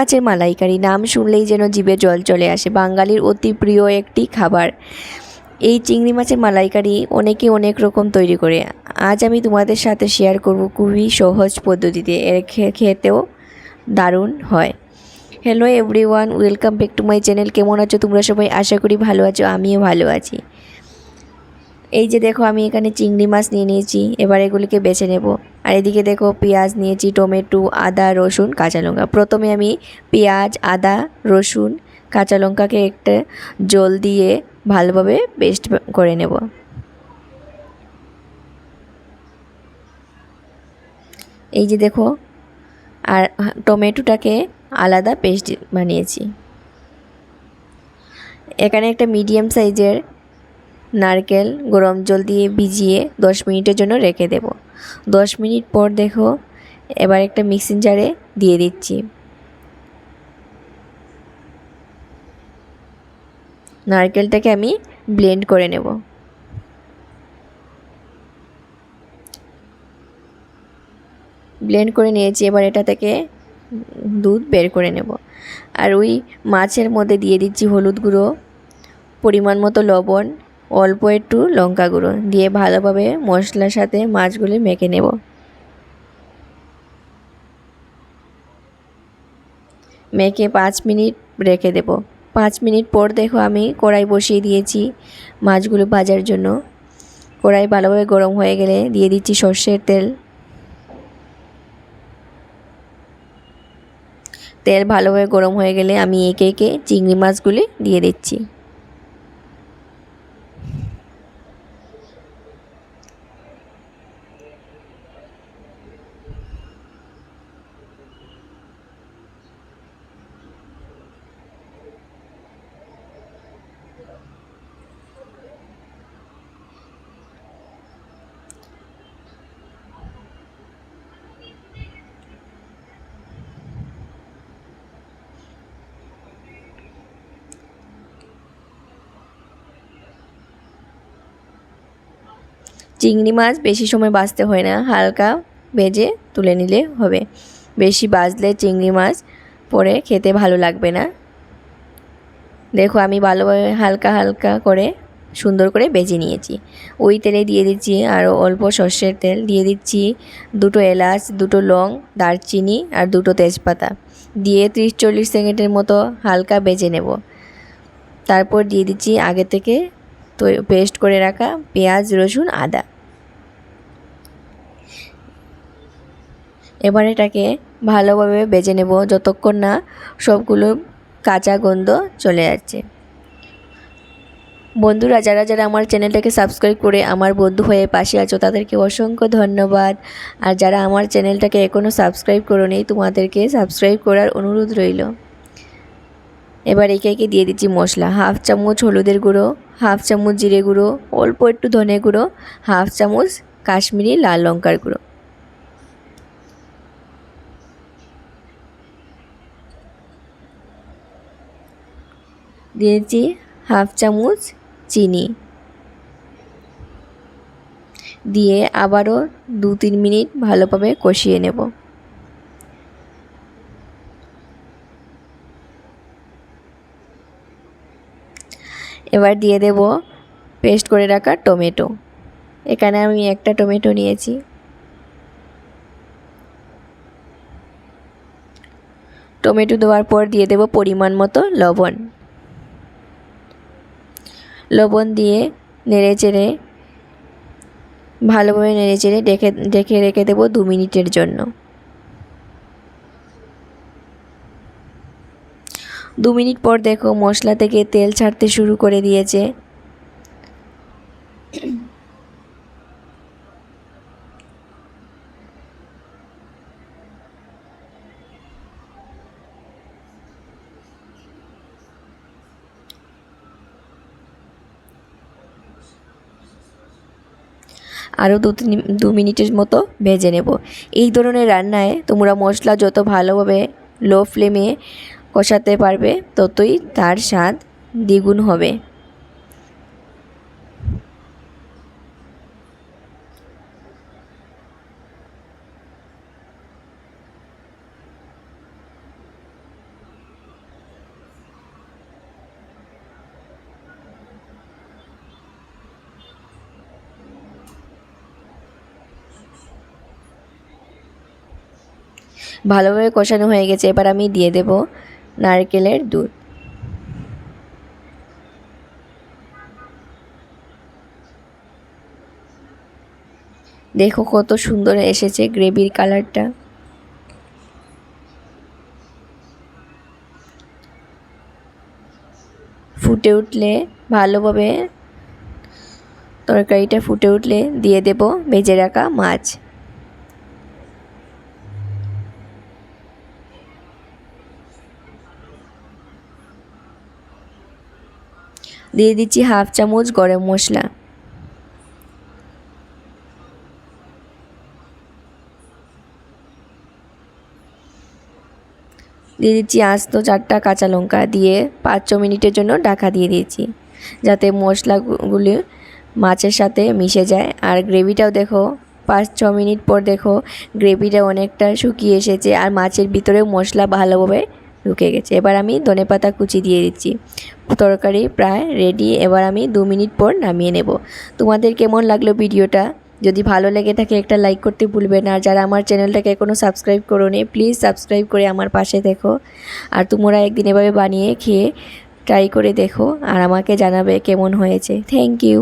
মাছের মালাইকারি। নাম শুনলেই যেন জিভে জল চলে আসে। বাঙালির অতি প্রিয় একটি খাবার। এই চিংড়ি মাছের মালাইকারি অনেকে অনেক রকম তৈরি করে। আজ আমি তোমাদের সাথে শেয়ার করব খুবই সহজ পদ্ধতিতে। এর খেতেও দারুণ হয়। Hello everyone welcome back to my channel কেমন আছো তোমরা সবাই? আশা করি ভালো আছো, আমিও ভালো আছি। এই যে দেখো, আমি এখানে চিংড়ি মাছ নিয়ে নিয়েছি, এবার এগুলিকে বেছে নেব। আর এদিকে দেখো, পেঁয়াজ নিয়েছি, টমেটো, আদা, রসুন, কাঁচা লঙ্কা। প্রথমে আমি পেঁয়াজ, আদা, রসুন, কাঁচা লঙ্কাকে একটা জল দিয়ে ভালোভাবে পেস্ট করে নেব। এই যে দেখো, আর টমেটোটাকে আলাদা পেস্ট বানিয়েছি। এখানে একটা মিডিয়াম সাইজের নারকেল গরম জল দিয়ে ভিজিয়ে দশ মিনিটের জন্য রেখে দেব। দশ মিনিট পর দেখো, এবার একটা মিক্সিং জারে দিয়ে দিচ্ছি। নারকেলটাকে আমি ব্লেন্ড করে নেব। ব্লেন্ড করে নিয়েছি, এবার এটা থেকে দুধ বের করে নেব। আর ওই মাছের মধ্যে দিয়ে দিচ্ছি হলুদ গুঁড়ো, পরিমাণ মতো লবণ অল্প একটু লঙ্কা গুঁড়ো দিয়ে ভালোভাবে মশলার সাথে মাছগুলি মেখে নেব। মেখে পাঁচ মিনিট রেখে দেব। পাঁচ মিনিট পর দেখো আমি কড়াই বসিয়ে দিয়েছি মাছগুলো ভাজার জন্য। কড়াই ভালোভাবে গরম হয়ে গেলে দিয়ে দিচ্ছি সর্ষের তেল। তেল ভালোভাবে গরম হয়ে গেলে আমি একে একে চিংড়ি মাছগুলি দিয়ে দিচ্ছি। চিংড়ি মাছ বেশি সময় বাঁচতে হয় না। হালকা ভেজে তুলে নিলে হবে। বেশি বাজলে চিংড়ি মাছ পরে খেতে ভালো লাগবে না। দেখো, আমি ভালোভাবে হালকা হালকা করে সুন্দর করে বেজে নিয়েছি। ওই তেলে দিয়ে দিচ্ছি আরও অল্প সর্ষের তেল। দিয়ে দিচ্ছি দুটো এলাচ, দুটো লং, দারচিনি আর দুটো তেজপাতা। দিয়ে ত্রিশ চল্লিশ সেকেন্ডের মতো হালকা বেজে নেব। তারপর দিয়ে দিচ্ছি আগে থেকে তো পেস্ট করে রাখা পেঁয়াজ, রসুন, আদা। এবার এটাকে ভালোভাবে বেজে নেব। যতক্ষণ না সবগুলো কাঁচা গন্ধ চলে যাচ্ছে বন্ধুরা, যারা যারা আমার চ্যানেলটাকে সাবস্ক্রাইব করে আমার বন্ধু হয়ে পাশে আছো, তাদেরকে অসংখ্য ধন্যবাদ। আর যারা আমার চ্যানেলটাকে এখনও সাবস্ক্রাইব করো করোনি, তোমাদেরকে সাবস্ক্রাইব করার অনুরোধ রইল। এবার একে একে দিয়ে দিচ্ছি মশলা। হাফ চামচ হলুদের গুঁড়ো, হাফ চামচ জিরে গুঁড়ো, অল্প একটু ধনে গুঁড়ো, হাফ চামচ কাশ্মীরি লাল লঙ্কার গুঁড়ো। দিয়েছি হাফ চামচ চিনি। দিয়ে আবারও দু তিন মিনিট ভালোভাবে কষিয়ে নেব। এবার দিয়ে দেব পেস্ট করে রাখা টমেটো। এখানে আমি একটা টমেটো নিয়েছি। টমেটো দেওয়ার পর দিয়ে দেব পরিমাণ মতো লবণ। লবণ দিয়ে নেড়ে চেড়ে, ভালোভাবে নেড়ে চেড়ে ডেকে ডেকে রেখে দেবো দু মিনিটের জন্য। দু মিনিট পর দেখো মশলা থেকে তেল ছাড়তে শুরু করে দিয়েছে। আরও দু তিন দু মিনিটের মতো ভেজে নেব। এই ধরনের রান্নায় তোমরা মশলা যত ভালোভাবে লো ফ্লেমে কষাতে পারবে, ততই তার স্বাদ দ্বিগুণ হবে। ভালোভাবে কষানো হয়ে গেছে, এবার আমি দিয়ে দেব নারকেলের দুধ। দেখো কত সুন্দর এসেছে গ্রেভির কালারটা। ফুটে উঠলে ভালোভাবে, তরকারিটা ফুটে উঠলে দিয়ে দেব, ভেজে রাখা মাছ। দিয়ে দিচ্ছি হাফ চামচ গরম মশলা। দিয়ে দিচ্ছি আস্ত চারটা কাঁচা লঙ্কা দিয়ে পাঁচ ছ মিনিটের জন্য ঢাকা দিয়ে দিয়েছি, যাতে মশলাগুলি মাছের সাথে মিশে যায়। আর গ্রেভিটাও দেখো, পাঁচ ছ মিনিট পর দেখো, গ্রেভিটা অনেকটা শুকিয়ে এসেছে। আর মাছের ভিতরেও মশলা ভালোভাবে ঢুকে গেছে। এবার আমি ধনেপাতা কুচি দিয়ে দিচ্ছি। তরকারি প্রায় রেডি এবার আমি দু মিনিট পর নামিয়ে নেব। তোমাদের কেমন লাগল ভিডিওটা? যদি ভালো লেগে থাকে একটা লাইক করতে ভুলবে না। আর যারা আমার চ্যানেলটাকে এখনও সাবস্ক্রাইব করো নি প্লিজ সাবস্ক্রাইব করে আমার পাশে দেখো। আর তোমরা একদিন এভাবে বানিয়ে খেয়ে ট্রাই করে দেখো। আর আমাকে জানাবে কেমন হয়েছে। Thank you